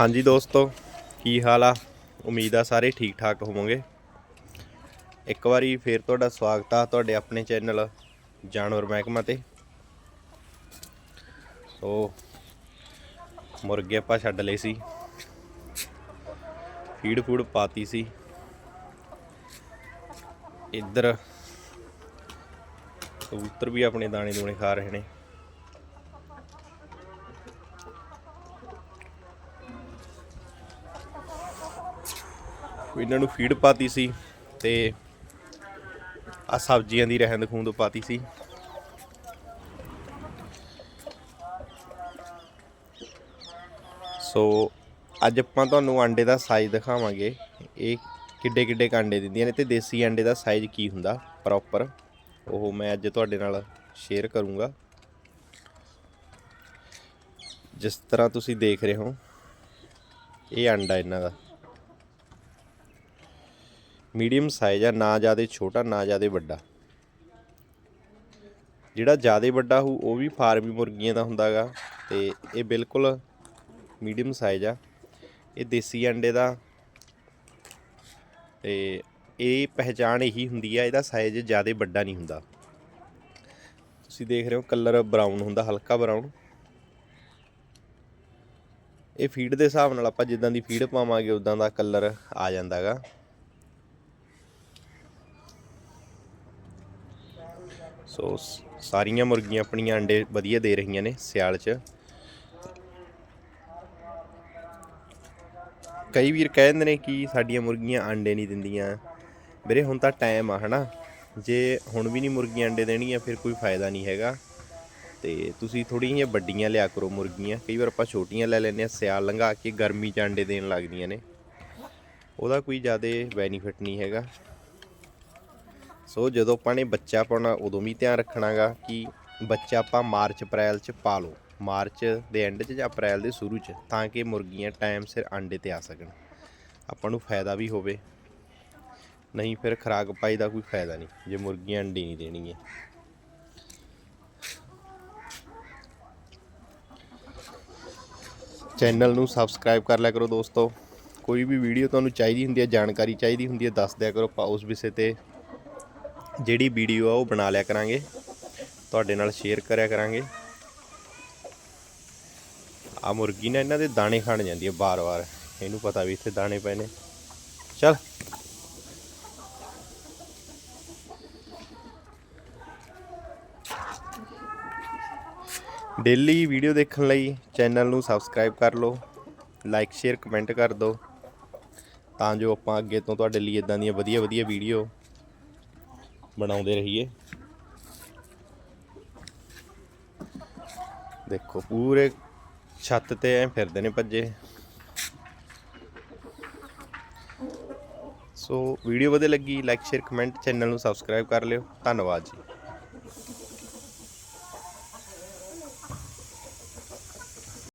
ਹਾਂਜੀ ਦੋਸਤੋ, ਕੀ ਹਾਲ ਆ? ਉਮੀਦ ਆ ਸਾਰੇ ਠੀਕ ਠਾਕ ਹੋਵੋਗੇ। ਇੱਕ ਵਾਰੀ ਫੇਰ ਤੁਹਾਡਾ ਸਵਾਗਤ ਆ ਤੁਹਾਡੇ ਆਪਣੇ ਚੈਨਲ ਜਾਨਵਰ ਮਹਿਕਮਾ ਤੇ। ਸੋ, ਮੁਰਗੇ ਆਪਾਂ ਛੱਡ ਲਏ ਸੀ। ਫੀਡ ਫੂਡ ਪਾਤੀ ਸੀ। ਇੱਧਰ ਕਬੂਤਰ ਵੀ ਆਪਣੇ ਦਾਣੇ ਦੂਣੇ ਖਾ ਰਹੇ ਨੇ। ਇਹਨਾਂ ਨੂੰ ਫੀਡ ਪਾਤੀ ਸੀ ਤੇ ਆ ਸਬਜ਼ੀਆਂ ਦੀ ਰਹਿੰਦ ਖੂੰਦ ਪਾਤੀ ਸੀ। ਸੋ ਅੱਜ ਆਪਾਂ ਤੁਹਾਨੂੰ ਆਂਡੇ ਦਾ ਸਾਈਜ਼ ਦਿਖਾਵਾਂਗੇ। ਇਹ ਕਿੱਡੇ ਕਿੱਡੇ ਕਾਂਡੇ ਦਿੰਦੀਆਂ ਨੇ ਤੇ ਦੇਸੀ ਆਂਡੇ ਦਾ ਸਾਈਜ਼ ਕੀ ਹੁੰਦਾ ਪ੍ਰੋਪਰ ਉਹ ਮੈਂ ਅੱਜ ਤੁਹਾਡੇ ਨਾਲ ਸ਼ੇਅਰ ਕਰੂੰਗਾ। ਜਿਸ ਤਰ੍ਹਾਂ ਤੁਸੀਂ ਦੇਖ ਰਹੇ ਹੋ, ਇਹ ਆਂਡਾ ਇਹਨਾਂ ਦਾ। ਮੀਡੀਅਮ ਸਾਈਜ਼ ਆ, ਨਾ ਜ਼ਿਆਦਾ ਛੋਟਾ, ਨਾ ਜ਼ਿਆਦਾ ਵੱਡਾ। ਜਿਹੜਾ ਜ਼ਿਆਦਾ ਵੱਡਾ ਹੋ ਉਹ ਵੀ ਫਾਰਮੀ ਮੁਰਗੀਆਂ ਦਾ ਹੁੰਦਾਗਾ ਤੇ ਇਹ ਬਿਲਕੁਲ ਮੀਡੀਅਮ ਸਾਈਜ਼ ਆ। ਇਹ ਦੇਸੀ ਅੰਡੇ ਦਾ। ਤੇ ਇਹ ਪਹਿਚਾਣ ਇਹੀ ਹੁੰਦੀ ਆ, ਇਹਦਾ ਸਾਈਜ਼ ਜ਼ਿਆਦਾ ਵੱਡਾ ਨਹੀਂ ਹੁੰਦਾ। ਤੁਸੀਂ ਦੇਖ ਰਹੇ ਹੋ ਕਲਰ ਬਰਾਊਨ ਹੁੰਦਾ, ਹਲਕਾ ਬਰਾਊਨ ਇਹ ਫੀਡ ਦੇ ਹਿਸਾਬ ਨਾਲ ਆਪਾਂ ਜਿੱਦਾਂ ਦੀ ਫੀਡ ਪਾਵਾਂਗੇ, ਉਦਾਂ ਦਾ ਕਲਰ ਆ ਜਾਂਦਾਗਾ ਸੋ ਸਾਰੀਆਂ ਮੁਰਗੀਆਂ ਆਪਣੀਆਂ ਅੰਡੇ ਵਧੀਆ ਦੇ ਰਹੀਆਂ ਨੇ ਸਿਆਲ 'ਚ। ਕਈ ਵੀਰ ਕਹਿੰਦੇ ਨੇ ਕਿ ਸਾਡੀਆਂ ਮੁਰਗੀਆਂ ਅੰਡੇ ਨਹੀਂ ਦਿੰਦੀਆਂ। ਵੀਰੇ, ਹੁਣ ਤਾਂ ਟਾਈਮ ਆ, ਹਨਾ? ਜੇ ਹੁਣ ਵੀ ਨਹੀਂ ਮੁਰਗੀਆਂ ਅੰਡੇ ਦੇਣੀਆਂ, ਫਿਰ ਕੋਈ ਫਾਇਦਾ ਨਹੀਂ ਹੈਗਾ। ਤੇ ਤੁਸੀਂ ਥੋੜ੍ਹੀਆਂ ਜਿਹੀਆਂ ਵੱਡੀਆਂ ਲਿਆ ਕਰੋ ਮੁਰਗੀਆਂ। ਕਈ ਵਾਰ ਆਪਾਂ ਛੋਟੀਆਂ ਲੈ ਲੈਂਦੇ ਆ ਸਿਆਲ ਲੰਘਾ ਕੇ ਗਰਮੀ 'ਚ ਅੰਡੇ ਦੇਣ ਲੱਗਦੀਆਂ ਨੇ। ਉਹਦਾ ਕੋਈ ਜ਼ਿਆਦਾ ਬੈਨੀਫਿਟ ਨਹੀਂ ਹੈਗਾ। ਸੋ ਜਦੋਂ ਆਪਾਂ ਨੇ ਬੱਚਾ ਪਾਉਣਾ ਉਦੋਂ ਵੀ ਧਿਆਨ ਰੱਖਣਾਗਾ ਕਿ ਬੱਚਾ ਆਪਾਂ ਮਾਰਚ, ਅਪ੍ਰੈਲ ਚ ਪਾ ਲਓ। ਮਾਰਚ ਦੇ ਐਂਡ 'ਚ ਜਾਂ ਅਪ੍ਰੈਲ ਦੇ ਸ਼ੁਰੂ 'ਚ, ਤਾਂ ਕਿ ਮੁਰਗੀਆਂ ਟਾਈਮ ਸਿਰ ਆਂਡੇ ਤੇ ਆ ਸਕਣ। ਆਪਾਂ ਨੂੰ ਫਾਇਦਾ ਵੀ ਹੋਵੇ। ਨਹੀਂ ਫਿਰ ਖਰਾਕ ਪਾਈ ਦਾ ਕੋਈ ਫਾਇਦਾ ਨਹੀਂ, ਜੇ ਮੁਰਗੀਆਂ ਅੰਡੇ ਨਹੀਂ ਦੇਣਗੀਆਂ। ਚੈਨਲ ਨੂੰ ਸਬਸਕ੍ਰਾਈਬ ਕਰ ਲਿਆ ਕਰੋ ਦੋਸਤੋ। ਕੋਈ ਵੀ ਵੀਡੀਓ ਤੁਹਾਨੂੰ ਚਾਹੀਦੀ ਹੁੰਦੀ ਹੈ, ਜਾਣਕਾਰੀ ਚਾਹੀਦੀ ਹੁੰਦੀ ਹੈ, ਦੱਸ ਦਿਆ ਕਰੋ, ਆਪਾਂ ਉਸ ਵਿਸ਼ੇ ਤੇ ਜਿਹੜੀ ਵੀਡੀਓ ਆ ਉਹ ਬਣਾ ਲਿਆ ਕਰਾਂਗੇ। ਤੁਹਾਡੇ ਨਾਲ ਸ਼ੇਅਰ ਕਰਿਆ ਕਰਾਂਗੇ। ਆ ਮੁਰਗੀ ਨਾ ਇਹਨਾਂ ਦੇ ਦਾਣੇ ਖਾਣ ਜਾਂਦੀ ਹੈ ਬਾਰ-ਬਾਰ। ਇਹਨੂੰ ਪਤਾ ਵੀ ਇੱਥੇ ਦਾਣੇ ਪਏ ਨੇ। ਚਲ। ਡੇਲੀ ਵੀਡੀਓ ਦੇਖਣ ਲਈ ਚੈਨਲ ਨੂੰ ਸਬਸਕ੍ਰਾਈਬ ਕਰ ਲਓ। ਲਾਈਕ ਸ਼ੇਅਰ ਕਮੈਂਟ ਕਰ ਦਿਓ। ਤਾਂ ਜੋ ਆਪਾਂ ਅੱਗੇ ਤੋਂ ਤੁਹਾਡੇ ਲਈ ਇਦਾਂ ਦੀਆਂ ਵਧੀਆ ਵਧੀਆ ਵੀਡੀਓ ਬਣਾਉਂਦੇ ਰਹੀਏ। ਦੇਖੋ, ਪੂਰੇ ਛੱਤ ਤੇ ਐ ਫਿਰਦੇ ਨੇ ਭੱਜੇ। ਸੋ, ਵੀਡੀਓ ਵਧੀਆ ਲੱਗੀ ਲਾਈਕ ਸ਼ੇਅਰ ਕਮੈਂਟ ਚੈਨਲ ਨੂੰ ਸਬਸਕ੍ਰਾਈਬ ਕਰ ਲਿਓ। ਧੰਨਵਾਦ ਜੀ।